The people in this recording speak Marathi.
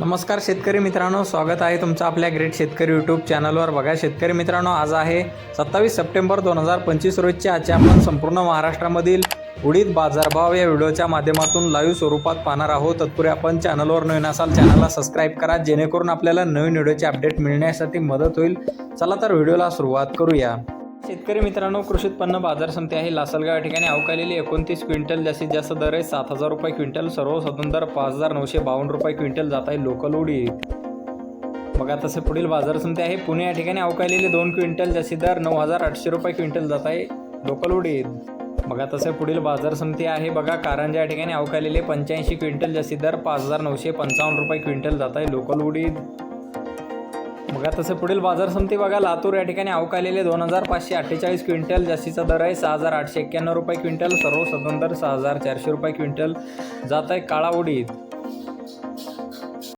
नमस्कार शेतकरी मित्रांनो स्वागत आहे तुमचं आपल्या ग्रेट शेतकरी यूट्यूब चॅनलवर बघा शेतकरी मित्रांनो आज आहे सत्तावीस सप्टेंबर दोन हजार पंचवीस रोजच्या आजचे आपण संपूर्ण महाराष्ट्रामधील उडीद बाजारभाव या व्हिडिओच्या माध्यमातून लाईव्ह स्वरूपात पाहणार आहोत. तत्पूर्वी आपण चॅनलवर नवीन असाल चॅनलला सबस्क्राईब करा जेणेकरून आपल्याला नवीन व्हिडिओचे अपडेट मिळण्यासाठी मदत होईल. चला तर व्हिडिओला सुरुवात करूया. शेतकरी मित्रांनो कृषी उत्पन्न बाजार समिती आहे. लासलगाव या ठिकाणी अवकालेली एकोणतीस क्विंटल जास्तीत जास्त दर आहे. सात हजार रुपये क्विंटल सर्वसाधारण दर पाच हजार नऊशे बावन्न रुपये क्विंटल जात आहे लोकल उडी. बघा तसे पुढील बाजार समिती आहे. पुणे या ठिकाणी अवकालेली दोन क्विंटल जास्तीत दर नऊ हजार आठशे रुपये क्विंटल जात आहे लोकल उडीद बघा तसे पुढील बाजार समिती आहे. बघा कारंजा या ठिकाणी अवकालेले पंच्याऐंशी क्विंटल जास्तीत दर पाच हजार नऊशे पंचावन्न रुपये क्विंटल जात आहे लोकल उडीद मग तसे पुढील बाजार समिती बघा लातूर या ठिकाणी अवकालेले दोन हजार पाचशे अठ्ठेचाळीस क्विंटल जास्तीचा दर आहे सहा हजार आठशे एक्क्याण्णव रुपये क्विंटल सर्व दर सहा हजार चारशे रुपये क्विंटल. जात आहे काळा उडीद